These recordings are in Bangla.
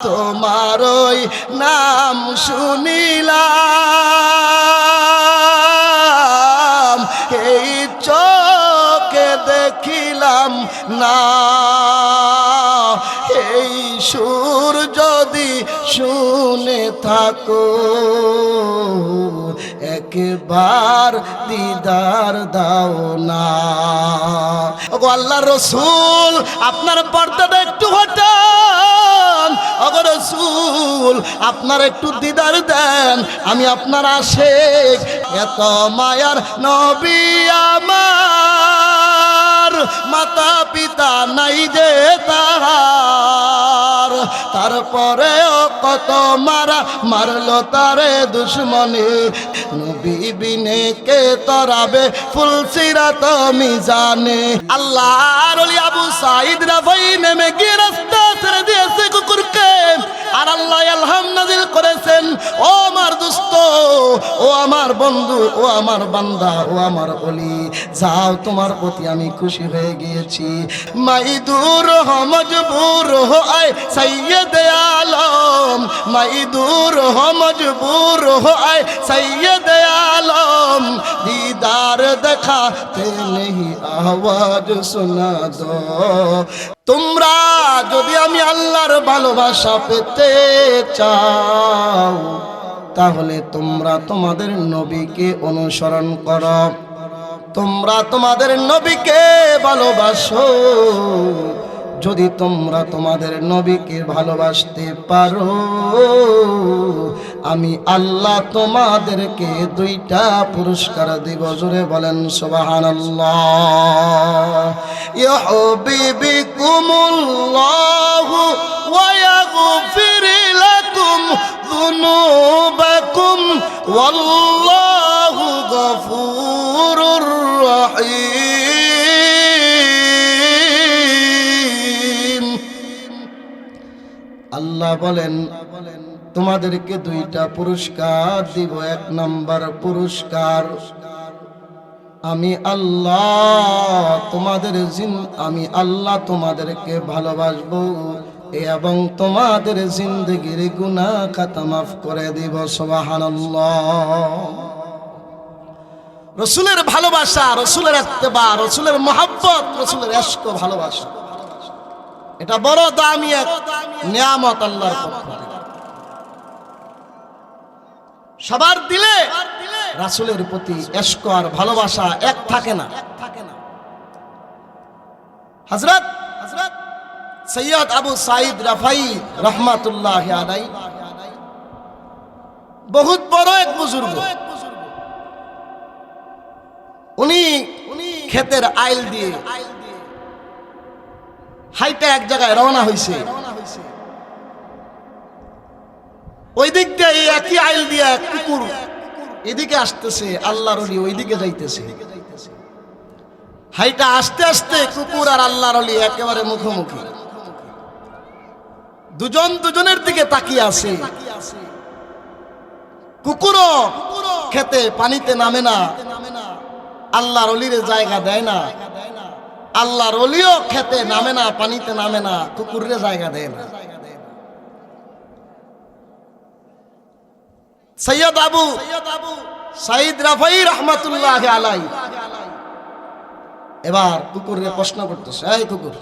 তোমার ওই নাম শুনিলাম, এই চোখে দেখিলাম না। এই সুর যদি শুনে থাকো, একবার দিদার দাও না। আল্লাহ রসুল, আপনার পর্দাটা একটু ওগো রসুল, আপনার একটু দিদার দেন, আমি আপনার আশেক। এত মায়ার নবী আমার মাতা পিতা নাই যে তাহার। তারপরেও কত মারা মারলো তারে দুশ্মনে। নবী বিনে কে তরাবে ফুলসিরা তো মিজানে। আল্লাহর ওলি আবু সাইদ রাফাই নেমে গিয়ে ছেড়ে দিয়েছে কুকুরকে। আর আল্লাহ আলহাম নাজিল করেছেন ও আমার দুস্থ ও আমার বন্ধু ও আমার বান্দা ও আমার অলি যাও তোমার প্রতি আমি খুশি হয়ে গিয়েছি মাই দূর হ মজবুর হো আয় সৈয়দ আলম মাই দূর হ মজবুর হো আয় সৈয়দ আলম दीदार দেখাতে নেই আওয়াজ শোনা দো তোমরা যদি আমি আল্লাহর ভালোবাসা পেতে চাও, তাহলে তোমরা তোমাদের নবীকে অনুসরণ করো। তোমরা তোমাদের নবীকে ভালোবাসো। যদি তোমরা তোমাদের নবীকে ভালোবাসতে পারো, আমি আল্লাহ তোমাদেরকে দুইটা পুরস্কার দিব। জোরে বলেন সোবাহান ذنوبكم والله غفور رحيم আল্লাহ বলেন তোমাদেরকে দুইটা পুরস্কার দিব এক নাম্বার পুরস্কার আমি আল্লাহ, তোমাদের আমি আল্লাহ তোমাদেরকে ভালোবাসবো। এবং তোমাদের জিন্দগির গুনাহ খাতা মাফ করে দিব, সুবহানাল্লাহ। রসুলের ভালোবাসা, রসুলের এত্তেবা রসুলের মহাব্বত, রসুলের এশক ভালোবাসা। এটা বড় দামি এক নিয়ামত আল্লাহর পক্ষ থেকে। সবার দিলে রাসুলের প্রতি এশক আর ভালোবাসা এক থাকে না। হজরত হজরত সৈয়দ আবু সাইদ রাফাই রহমাতুল্লাহ আলাই বহুত বড় এক বুজুর্গ। উনি ক্ষেতের আইল দিয়ে হাইটা এক জায়গায় রওনা হয়েছে ওই দিক দিয়ে একই আইল দিয়ে এক কুকুর এদিকে আসতেছে, আল্লাহর অলি ওইদিকে যাইতেছে। হাইটা আস্তে আস্তে কুকুর আর আল্লাহর অলি একেবারে মুখোমুখি। দুজন দুজনের দিকে তাকিয়ে আছে। কুকুরও খেতে, পানিতে নামে না। আল্লাহর অলির জায়গা দেয় না। আল্লাহর অলিও খেতে নামে না, পানিতে নামে না। কুকুরে জায়গা দেয় না। সৈয়দ আবু সাইদ রাফাই রহমাতুল্লাহ আলাই এবার কুকুরে প্রশ্ন করতেছে, এই কুকুর,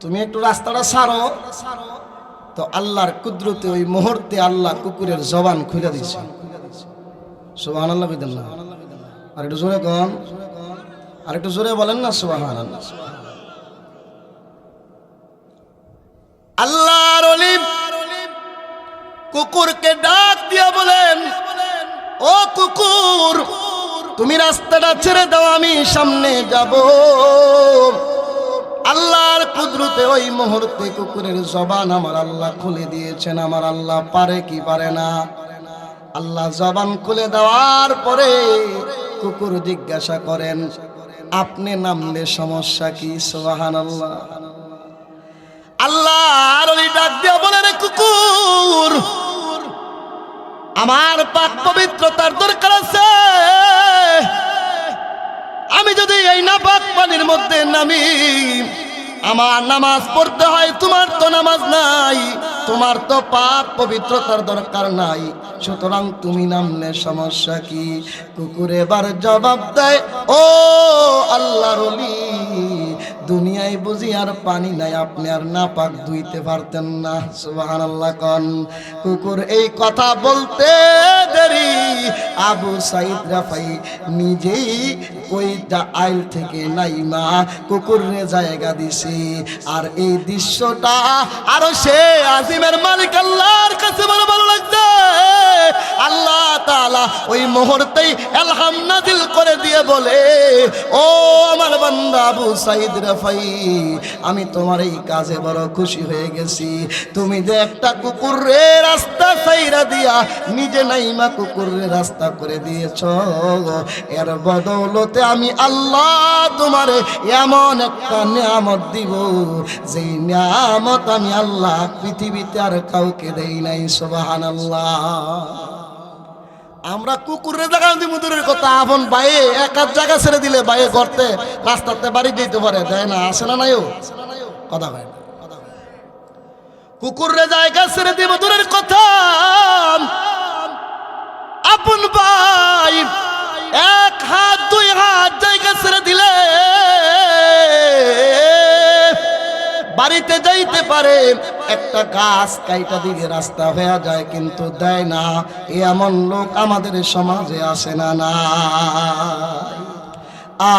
তুমি একটু রাস্তাটা সারো তো আল্লাহর কুদরতে ওই মুহূর্তে আল্লাহ কুকুরের জবান খুলে দিচ্ছে সুবাহ আল্লাহ বিদাল্লাহ আর একটু জোরে কন। আর একটু জোরে বলেন না সুবাহ আল্লাহর অলিম কুকুরকে ডাক দিয়া বলেন, ও কুকুর, তুমি রাস্তাটা ছেড়ে দাও, আমি সামনে যাব। আল্লাহর কুদরতে ওই মুহূর্তে কুকুরের জবান আমার আল্লাহ খুলে দিয়েছেন, আমার আল্লাহ পারে কি পারে না। আল্লাহ জবান খুলে দেওয়ার পরে কুকুর জিজ্ঞাসা করেন, আপনি নামলে সমস্যা কি? সোহান আল্লাহ আল্লাহ আর ওই ডাক দিয়া বলে, রে কুকুর আমার পাক পবিত্রতার দরকার আছে। আমি যদি এই না পাক পানির মধ্যে নামি, আমার নামাজ পড়তে হয়, তোমার তো নামাজ নাই, তোমার তো পাপ পবিত্রতার দরকার নাই। সুতরাং তুমি নামলে সমস্যা কি? কুকুর এবার জবাব দেয়, ও আল্লাহর অলি দুনিয়ায় বুঝি আর পানি নাই, আপনি আর না পাক ধুইতে পারতেন না। সুবাহান আল্লাহ কন। কুকুর এই কথা বলতে দেরি। আবু সাইদ রাফাই নিজেই ওই আইল থেকে নাইমা কুকুরে জায়গা দিছে। আর এই দৃশ্যটা আরও সে আজিমের মালিক আল্লাহর কাছে বড় ভালো লাগছে। আল্লাহ তাআলা ওই মুহূর্তেই এলহাম নাজিল করে দিয়ে বলে, ও আমার বান্দা আবু সাইদ রাফাই আমি তোমার এই কাজে বড় খুশি হয়ে গেছি। তুমি যে একটা কুকুরে রাস্তা সাইরা দিয়া নিজে নাইমা কুকুরে রাস্তা করে দিয়েছ, এর বদৌলতে আমি আল্লাহ তোমার এমন একটা নিয়ামত দিব, যেই নিয়ামত আমি আল্লাহ পৃথিবীতে আর কাউকে দেই নাই সোবাহান আল্লাহ আমরা কুকুরের জায়গা যদি মুদুরের কথা আপন বাইয়ে এক আধ জায়গা ছেড়ে দিলে বাইয়ে করতে রাস্তাতে বাড়ি দিতে পারে, দেয় না, আসে না নাইও কথা হয় কুকুরের জায়গা ছেড়ে দিব দূরের কথা, আপন ভাই, এক হাত, দুই হাত জায়গা ছেড়ে দিলে বাড়িতে যাইতে পারে একটা গাছ কাইটা দিবে রাস্তা হয়ে যায়, কিন্তু দেয় না। এ এমন লোক আমাদের সমাজে আসে না না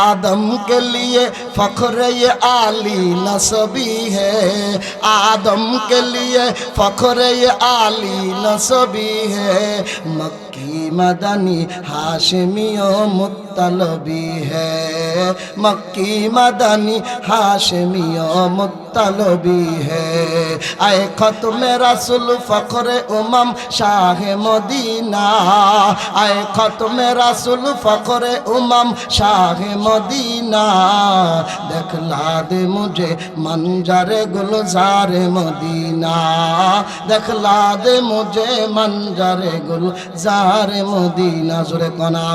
আদম কে লিয়ে ফখরে আলি নসবি হে। আদম কে লিয়ে ফখরে আলি নসবি হে। মক কি মাদানি হাসমিও মুতালবি হে? মক্কি মাদানি হাসমিও মুতালবি হে? আয় খতমে রাসুল ফখরে উমাম শাহে মদিনা। আয় খতমে রাসুল ফখরে উমাম শাহে মদিনা। দেখলা দে মুঝে মঞ্জারে গুলজার মদিনা। দেখলা দে মুঝে মঞ্জারে গুলজার রে মদিনা জোরে কনা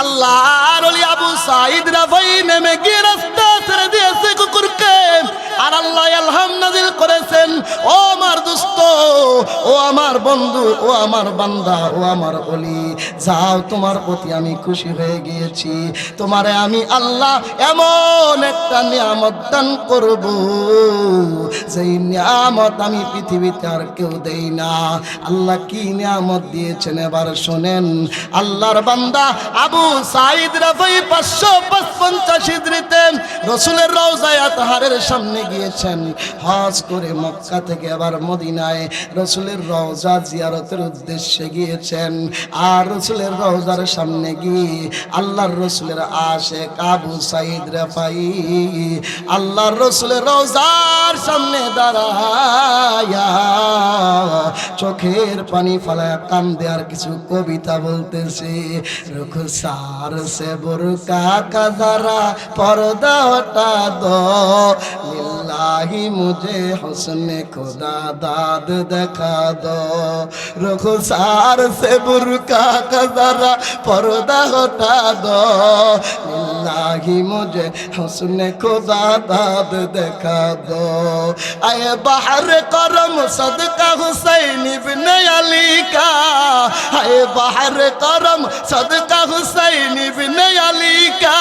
আল্লাহ আবু সাইদ রাফাই নেমে গিয়ে রাস্তা ছেড়ে দিয়েছে কুকুরকে। আর আল্লাহ আলহাম নাজিল করেছেন, ও আমার দোস্ত, ও আমার বন্ধু, ও আমার বান্দা, ও আমার অলি যাও, তোমার প্রতি আমি খুশি হয়ে গিয়েছি। তোমারে আমি আল্লাহ এমন একটা নিয়ামত দান করব, যেই নিয়ামত আমি পৃথিবীতে আর কেউ দেই না। আল্লাহ কি নিয়ামত দিয়েছেন এবার শোনেন। আল্লাহর বান্দা আবু সাইদ রাফাই পাঁচশো পঞ্চাশ হিজড়িতে রসুলের রওজায় আতহারের সামনে গিয়েছেন। হজ করে মক্কা থেকে আবার মদিনায় রসুলের রওজা জিয়ারতের উদ্দেশ্যে গিয়েছেন। আর রসুলের রওজার সামনে গিয়ে আল্লাহর রসুলের আশে কাবু সাইদ রাফাই আল্লাহর রসুলের রওজার সামনে দাঁড়ায়া চোখের পানি ফালায় কান্দে আর কিছু কবিতা বলতেছে, রুখ সার সে বুরকা কাজারা পর্দা लौटा दो। लाही मुझे हुसन खुदा दाद देखा दो। रुखसार से बुरका का जरा पर्दा होता दो। लाही मुझे हुसन खुदा दाद देखा दो। आए बाहर करम सदका हुसैन इबन अली का। आए बाहर करम सदका हुसैन इबन अली का।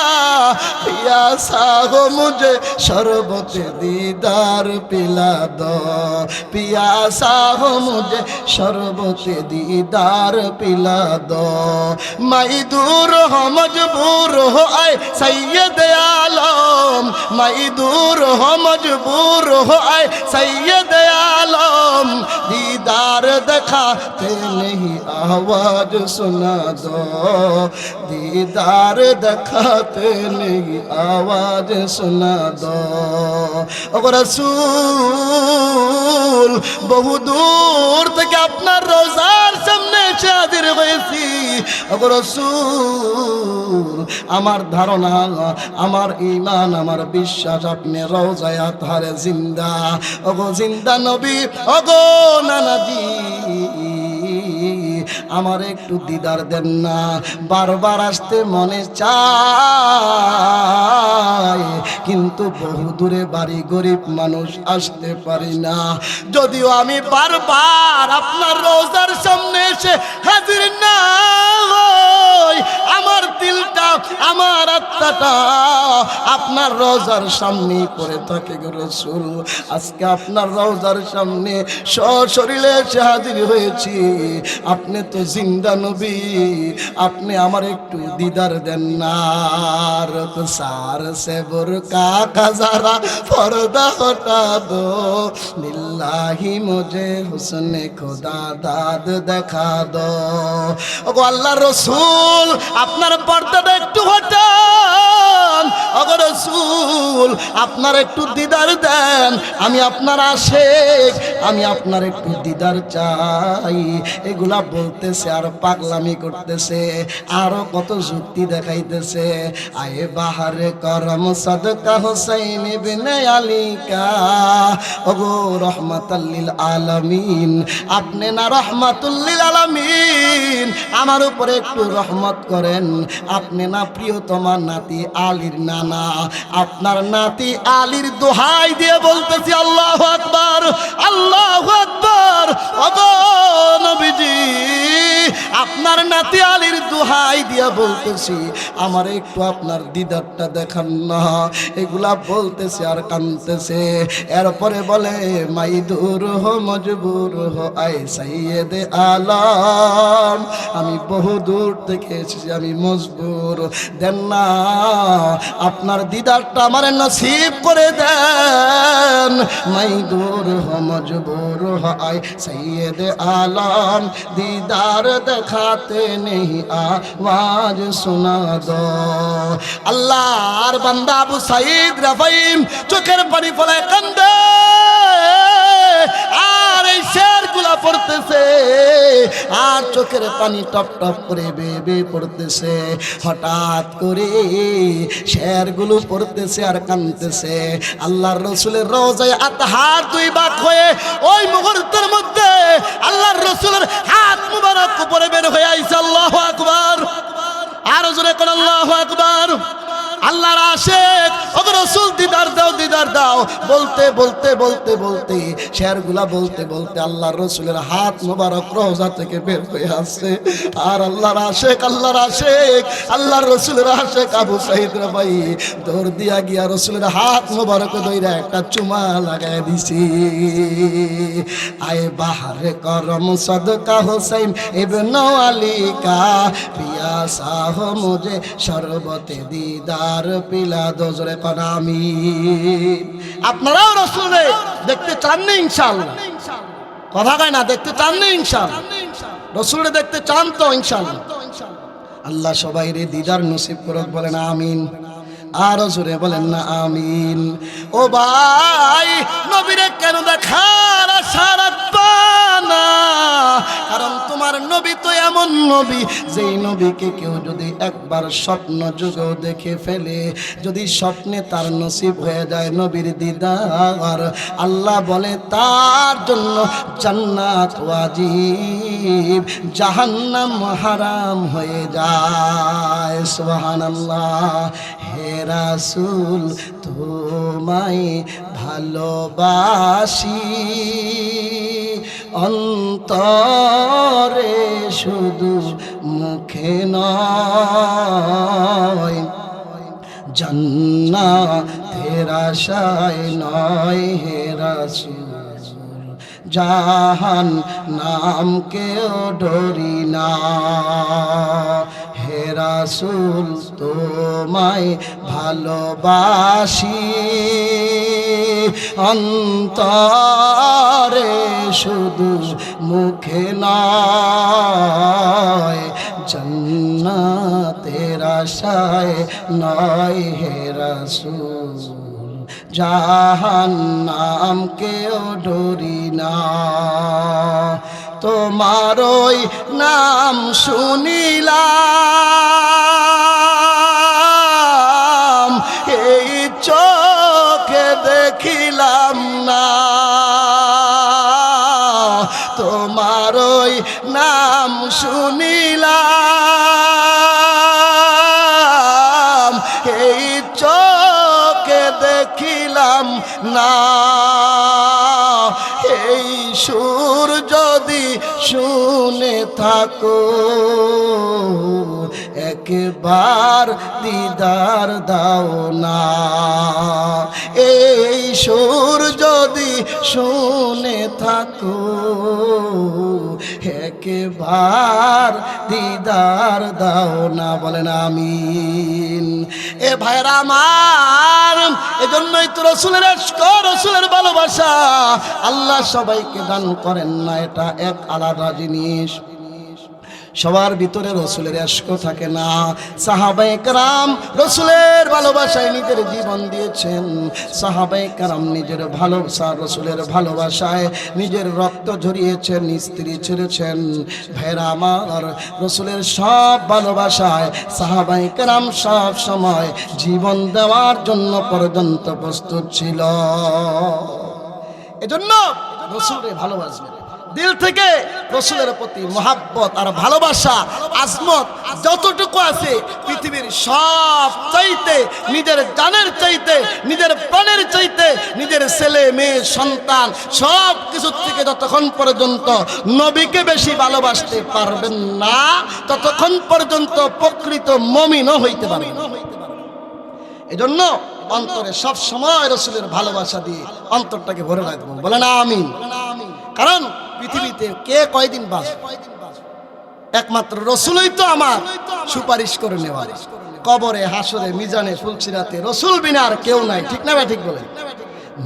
पियासा हो मुझे शरबत दीदार पिला दो प्यासा हो मुझे शरबत दीदार पिला दो मैं दूर हो मजबूर हो आए सैयद आलम मैं दूर हो मजबूर हो आए सैयद आलम दीदार दिखाते नहीं आवाज सुना दो दीदार दिखाते नहीं आवाज সোনা দসুল বহু দূর থেকে আপনার রোজার সামনে এসে হাজির হয়েছি। রসুল, আমার ধারণা, আমার ইমান আমার বিশ্বাস, আপনি রোজায় হারে জিন্দা। ওগো জিন্দা নবী, ওগো নানাজি। আমার একটু দিদার দেন না। বারবার আসতে মনে চায়, কিন্তু বহু দূরে বাড়ি গরিব মানুষ আসতে পারি না। যদিও আমি বারবার আপনার রোজার সামনে এসে হাজির না আমার দিলটা, আমার আত্মাটা আপনার রোজার সামনে পড়ে থাকে রসুল। আজকে আপনার রোজার সামনে সশরীরে এসে হাজির হয়েছি। আপনি তো জিন্দা নবী, আপনি আমার একটু দিদার দেন না। সার সেবর কাকা যারা পর্দা হটা দো নিল্লাহি মুঝে হুসনে খোদা দাদ দেখা দো আল্লাহ রসুল, আপনার পর্দাটা একটু ওগো রসুল, আপনার একটু দিদার দেন, আমি আপনার আশেক, আমি আপনার একটু দিদার চাই। এগুলা বলতেছে, আর পাগলামি করতেছে, আরও কত যুক্তি দেখাইতেছে। আয়ে বাহারে করম সদকা হোসাইন বিনে ওগো রহমাতাল্লিল আলামিন, আপনি না রহমাতুল্লিল আলামিন, আমার উপরে একটু রহমত করেন। আপনি না প্রিয়তমা নাতি আলীর নানা আপনার নাতি আলীর দোহাই দিয়ে বলতেছি, আল্লাহ আকবার আল্লাহ আকবার। নবীজি, আপনার নাতি আলীর দোহাই দিয়া বলতেছি, আমার একটু আপনার দিদারটা দেখান না। এগুলা বলতেছে আর কানতেছে। এরপরে বলে মাই দূর হো, মজবুর হো আই সাইয়েদ আলম। আমি বহু দূর থেকে এসেছি, আমি মজবুর। দেন না, আপনার দিদারটা আমার নসিব করে দেন। মাই দূর হো, মজবুর হয় সৈয়দ আলম। দিদার দেখাতে নেই আওয়াজ শোনা দো। আর বান্দা আবু সাইদ রাফাইম চোখের পানি ফলায় কান্দে। পড়তেছে, আর চোখের পানি টপ টপ করে বেয়ে পড়তেছে। হঠাৎ করে শেরগুলো পড়তেছে আর কানতেছে আল্লাহর রসুলের রোজায় আতহার দুই বাক হয়ে ওই মুহূর্তের মধ্যে আল্লাহর রসুলের হাত মুবারক উপরে বের হয়ে আইছে। আল্লাহ আকবার। আরও জোরে কোন আল্লাহ আকবার। আল্লাহর আশেক। রসুল, দিদার দাও দিদার দাও। বলতে বলতে বলতে বলতে শেরগুলা বলতে বলতে আল্লাহর রসুলের হাত মোবারক রোজা থেকে বের হয়ে আসছে। আর আল্লাহর আশেক আল্লাহর আশেক, আল্লাহর রসুলের আশেক আবু সাহিদ ভাই, দৌড় দিয়া গিয়া রসুলের হাত মোবারক দইরা একটা চুমা লাগাই দিছি। আয় বাহারে করম সদকা হোসেন ইবন আলী কা, পিয়া সাহ মুঝে শরবতে দিদার পিলা দোজরে কনামি। আপনারাও রসুলে দেখতে চান না ইনশাল্লাহ কথা কয় না, দেখতে চান না ইনশাল্লাহ রসুলে দেখতে চান তো ইনশাল্লাহ আল্লাহ সবাই রে দিদার নসিব করক, বলেন আমিন। আরও জোরে বলেন না, আমিন। ও ভাই, নবীরে কেন দেখার রাখবা না। কারণ তোমার নবী তো এমন নবী, যেই নবীকে কেউ যদি একবার স্বপ্ন যুগেও দেখে ফেলে, যদি স্বপ্নে তার নসিব হয়ে যায় নবীর দিদার, আল্লাহ বলে, তার জন্য জান্নাত ওয়াজিব, জাহান্নাম হারাম হয়ে যায়। সুবহানাল্লাহ। হে তোমায় ভালোবাসি। অন্তরে শুধু মুখে নয় জন্না তেরা শায় নয় হে জাহান নাম কেউ ডরি না। রাসূল তোমায় ভালোবাসি। অন্তরে শুধু মুখে নয়, জন্নাতের আশায় নয় হে রাসূল। জাহান্নাম কেউ ডরি না। তোমার ওই নাম শুনিলাম, এই চোখে দেখিলাম না। তোমার তোমারই নাম শুনিলাম, এই চোখে দেখিলাম না। থাকো। একবার দিদার দাও না। এই সুর যদি শুনে থাকো, একবার দিদার দাও না। বলেন আমিন। এ ভাইরা আমার, এজন্যই তো রসুলের রসুলের ভালোবাসা। আল্লাহ সবাইকে দান করেন না, এটা এক আলাদা জিনিস। সবার ভিতরে রসুলের এশক থাকে না। সাহাবাই কারাম রসুলের ভালোবাসায় নিজের জীবন দিয়েছেন। সাহাবাই কারাম নিজের ভালোবাসা, রসুলের ভালোবাসায় নিজের রক্ত ঝরিয়েছেন, স্ত্রী ছেড়েছেন। ভেরা আমার, রসুলের সব ভালোবাসায় সাহাবাই কারাম সব সময় জীবন দেওয়ার জন্য পর্যন্ত প্রস্তুত ছিল। এজন্য রসুলের ভালোবাসবেন। দিল থেকে রসুলের প্রতি মহাব্বত আর ভালোবাসা, আজমত যতটুকু আছে, পৃথিবীর সব চাইতে নিজের জানের চাইতে, নিজের প্রাণের চাইতে, নিজের ছেলে, মেয়ে, সন্তান সব কিছুর থেকে যতক্ষণ পর্যন্ত নবীকে বেশি ভালোবাসতে পারবেন না, ততক্ষণ পর্যন্ত প্রকৃত মমিনও হইতে পারবেন এজন্য অন্তরে সব সময় রসুলের ভালোবাসা দিয়ে অন্তরটাকে ভরে রাখব বলে না আমি কারণ পৃথিবীতে কে কয়দিন বাঁচবে একমাত্র রসুলই তো আমার সুপারিশ করে নেওয়া। কবরে, হাসরে, মিজানে, ফুলসিরাতে রসুল বিনা আর কেউ নাই। ঠিক না ঠিক বলেন?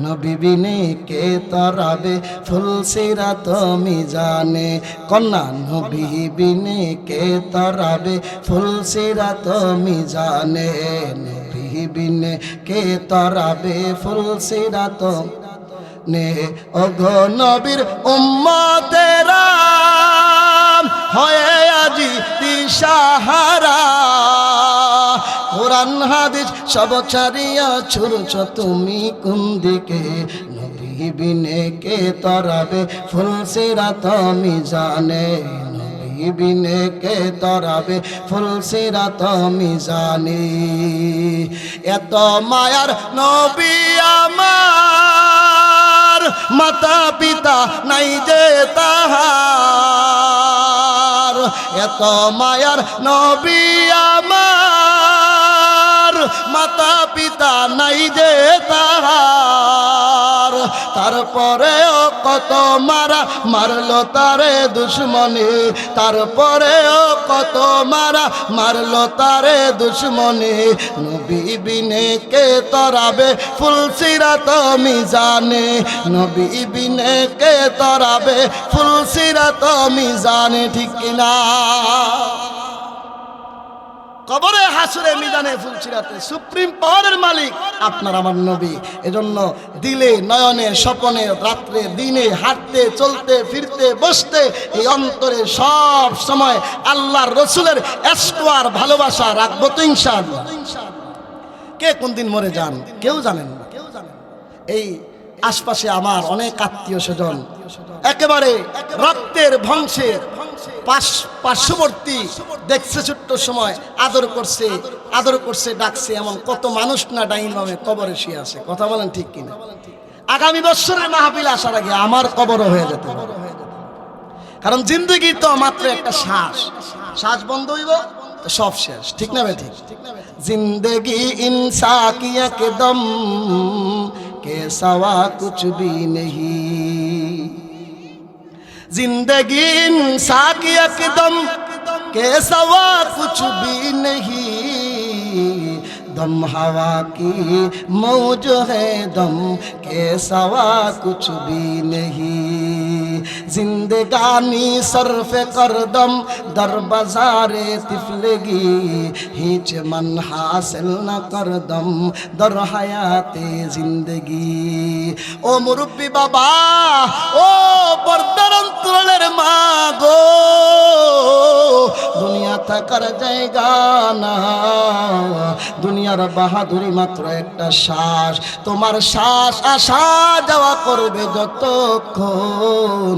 নবী বিনে কে তরাবে? ফুলসিরাত, মিজানে। কন্যা, নবী বিনে কে তরাবে? ফুলসিরাত, মিজানে। নবী বিনে কে তরাবে? ফুলসিরাত নে ওগো নবীর উম্মতেরা, হয়ে আজি দিশাহারা কোরআন, হাদিস সব ছাড়িয়া ছুড়ছ তুমি কোন দিকে? নবী বিনে কে তরাবে ফুলসিরা তুমি জানে নবী বিনে কে তরাবে ফুলসিরা তুমি জানি এত মায়ার নবী আমার মাতা পিতা নাই যে তাহার। এত মায়ার নবী আমার। মাতা পিতা নাই যে তাহার। তারপরেও কত মারা মারলো তারে দুশ্মনে। তারপরেও কত মারা মারলো তারে দুশ্মনে। নবী বিনে কে তরাবে ফুলসিরাত মিজানে। নবী বিনে কে তরাবে ফুলসিরাত মিজানে, ঠিক কিনা? কবরে হাসুরে মিজানে ফুলছিরাতে সুপ্রিম পাওয়ারের মালিক আপনার আমার নবী। এজন্য দিলে, নয়নে, স্বপনে, রাত্রে, দিনে, হাঁটতে, চলতে, ফিরতে, বসতে এই অন্তরে সব সময় আল্লাহর রসুলের এস্কোয়ার ভালোবাসা রাখব তো ইনশাআল্লাহ। কে কোন দিন মরে যান? কেউ জানেন না। এই আশপাশে আমার অনেক আত্মীয় স্বজন। একেবারে রক্তের পাশ- পার্শ্ববর্তী দেখছে ছোট্ট সময়, আদর করছে আদর করছে, ডাকছে এমন কত মানুষ না ডাইন ভাবে কবরে শুয়ে আছে। কথা বলেন ঠিক কিনা? আগামী বছরের মাহফিল আসার আগে আমার কবরও হয়ে যেতে পারে। কারণ জিন্দগি তো মাত্র একটা শ্বাস। শ্বাস বন্ধ হইব সব শেষ। ঠিক না ভাই ঠিক? জিন্দগি ইনসা কি একদম, কে সওয়া কুছ ভি নেহি। जिंदगी इंसा की एकदम के सवा कुछ भी नहीं दम हवा की मौज है दम के सवा कुछ भी नहीं জিন্দগানি সরফে করদম দর বাজারে তিফলগি, হিচ মন হাসিল না করদম দর হায়াতে জিন্দগি। ও মুরব্বী বাবা, ও পর্দার মা গো দুনিয়া থাকার জায়গা না। দুনিয়ার বাহাদুরি মাত্র একটা শ্বাস, তোমার শ্বাস আসা যাওয়া করবে যতক্ষণ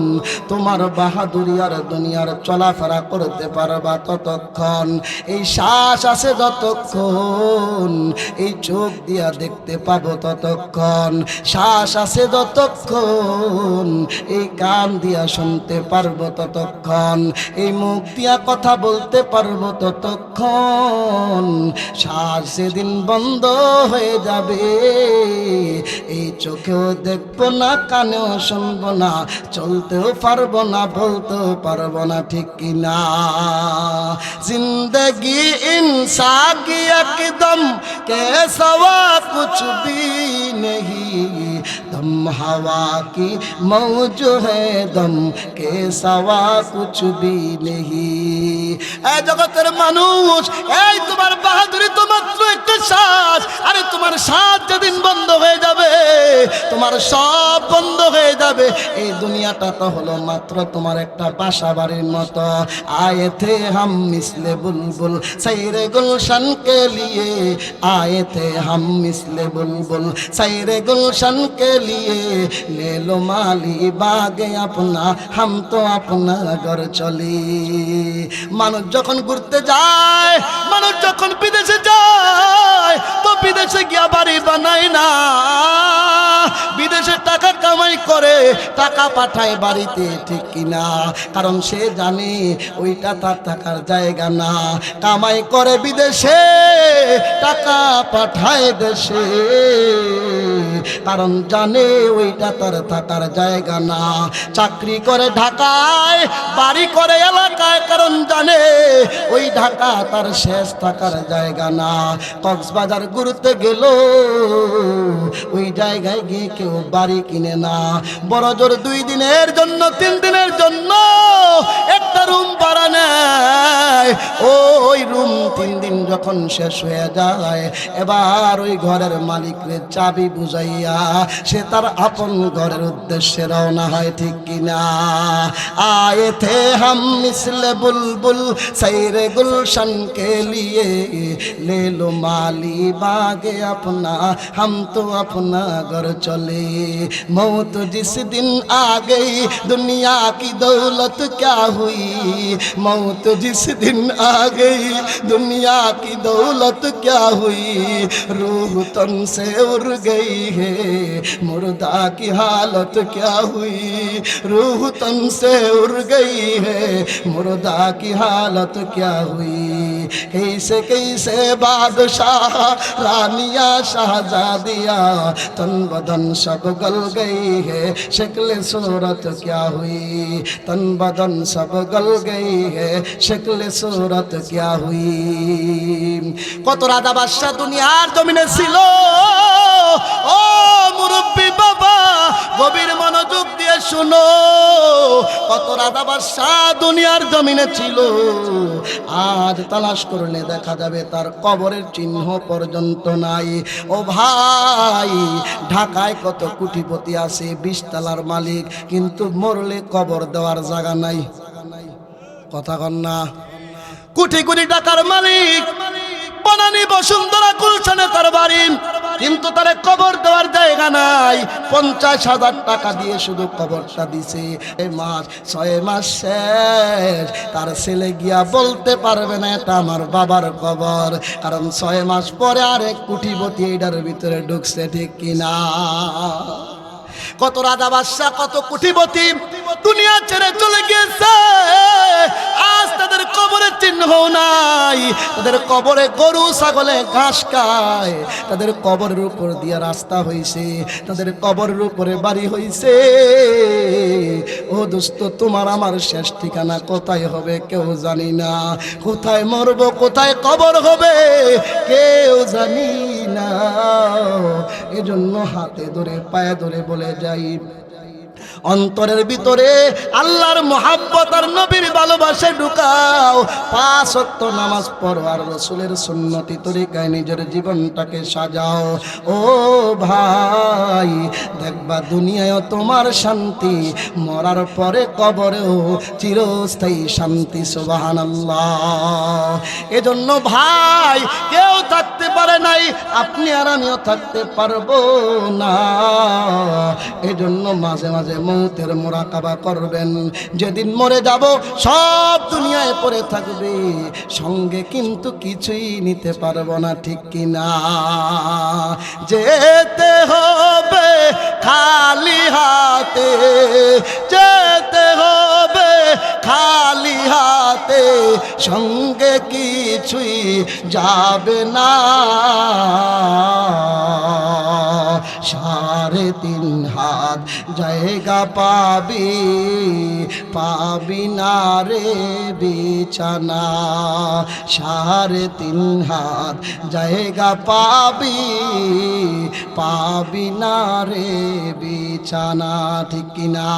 তোমার বাহাদুরি আর দুনিয়ার চলাফেরা করতে পারবা ততক্ষণ। এই শ্বাস আছে যতক্ষণ, এই চোখ দিয়া দেখতে পাবো ততক্ষণ। শ্বাস আছে যতক্ষণ, এই কান দিয়া শুনতে পারব ততক্ষণ। এই মুখ দিয়া কথা বলতে পারব ততক্ষণ। শ্বাস সেদিন বন্ধ হয়ে যাবে, এই চোখেও দেখব না, কানেও শুনব না। মানতেও পারব না বলতেও পারব না, ঠিক কিনা? জিন্দগি ইনসা কি একদম কে সবা ভি নেই দম হওয়া কি মৌজ হম কে সবা কুছ নেই এ জগতের মানুষ, এই তোমার বাহাদুরি শুধুমাত্র একটা শ্বাস আরে তোমার শ্বাস যেদিন বন্ধ হয়ে যাবে, তোমার সব বন্ধ হয়ে যাবে। এই দুনিয়াটা তো হলো মাত্র তোমার একটা বাসা বাড়ির মতো। আয়ে থে হাম মিসলে বুলবুল, সাইরে গুলশান কে লিয়ে। আয়ে থে হাম মিসলে বুলবুল, সাইরে গুলশান কে লিয়ে। লে লো মালি বাগে আপনা, হাম তো আপনা ঘর চলি। মানুষ যখন ঘুরতে যায়, মানুষ যখন বিদেশে যায় তো বিদেশে গিয়া বাড়ি বানায় না। বিদেশে টাকা কামাই করে, টাকা পাঠায় বাড়িতে ঠিক কিনা। কারণ সে জানে ওইটা তার থাকার জায়গা না। কামাই করে বিদেশে, টাকা পাঠায় দেশে। কারণ জানে ওইটা তার থাকার জায়গা না। চাকরি করে ঢাকায়, বাড়ি করে কারণ জানে ওই ঢাকা তার শেষ থাকার জায়গা না। কক্সবাজার গুরুতে গেল, ওই জায়গায় গিয়ে কেউ বাড়ি কিনে না। বড় জোর দুই দিনের জন্য, তিন দিনের জন্য একটা রুম পারা নেয়। ওই রুম তিন দিন যখন শেষ হয়ে যায়, এবার ওই ঘরের মালিকের চাবি বুঝাইয়া সে তার আপন ঘরের উদ্দেশ্যে রওনা হয়, ঠিক কিনা? আয়ে থে হাম মিসলে বল बुलबुल सैर गुलशन के लिए ले लो माली बागे अपना हम तो अपना घर चले मौत जिस दिन आ गई दुनिया की दौलत क्या हुई मौत जिस दिन आ गई दुनिया की दौलत क्या हुई रूह तन से उड़ गई है मुर्दा की हालत क्या हुई रूह तन से उड़ गई है मुर्दा کی حالت کیا ہوئی कैसे कैसे बादशाह रानिया शहजादिया तन बदन सब गल गई है शक्ल सूरत क्या हुई तन बदन सब गल गई है शक्ल सूरत क्या हुई কত রাজা বাদশাহ দুনিয়ার জমিনে ছিল ও মুরব্বী বাবা গভীর মনোযোগ দিয়ে শুনো কত রাজা বাদশাহ দুনিয়ার জমিনে ছিল আজ তালাশ করলে দেখা যাবে তার কবরের চিহ্ন পর্যন্ত নাই। ও ভাই, ঢাকায় কত কুটিপতি আছে, বিশতলার মালিক, কিন্তু মরলে কবর দেওয়ার জায়গা নাই। কথা কন না। কোটি কোটি টাকার মালিক বনানি বসুন্ধরা গুলশানে তার বাড়ি। কিন্তু তার কবর দেওয়ার জায়গা নাই। পঞ্চাশ হাজার টাকা দিয়ে শুধু কবরটা দিছে। এই মাস, ছয় মাস শেষ। তার ছেলে গিয়া বলতে পারবে না, এটা আমার বাবার কবর। কারণ ছয় মাস পরে আরেক কুটিপতি এইটার ভিতরে ঢুকছে, ঠিক কিনা? কত রাজা বাদশাহ, কত কুটিপতি দুনিয়া ছেড়ে চলে গিয়েছে। আজ তাদের কবরের চিহ্ন নাই। তাদের কবরে গরু, ছাগলে ঘাস খায়। তাদের কবরের উপর দিয়ে রাস্তা হইছে, তাদের কবরের উপরে বাড়ি হইছে। ও দোস্ত, তোমার আমার শেষ ঠিকানা কোথায় হবে কেউ জানি না। কোথায় মরব, কোথায় কবর হবে কেউ জানি না। এজন্য হাতে ধরে, পায়ে ধরে বলে যাই অন্তরের ভিতরে আল্লাহর মোহাব্বত আর নবীর ভালোবাসা ঢুকাও। পাঁচ অক্ত নামাজ পড়ো আর রসুলের সুন্নতি তরিকায় নিজের জীবনটাকে সাজাও। ও ভাই, দেখবা দুনিয়ায় তোমার শান্তি, মরার পরে কবরেও চিরস্থায়ী শান্তি সুবাহান এজন্য ভাই, কেউ থাকতে পারে নাই, আপনি আর আমিও থাকতে পারব না। এজন্য মাঝে মাঝে মৌতের মোরাকাবা করবেন। যেদিন মরে যাব, সব দুনিয়ায় পড়ে থাকবে। সঙ্গে কিন্তু কিছুই নিতে পারব না, ঠিক কিনা? যেতে হবে খালি হাতে, যেতে হবে খালি হাতে, সঙ্গে কিছুই যাবে না। সাড়ে তিন হাত জায়গা পাবি পাবি না রে বিছানা। সাড়ে তিন হাত জায়গা পাবি পাবি না রে বিছানা, ঠিক কিনা?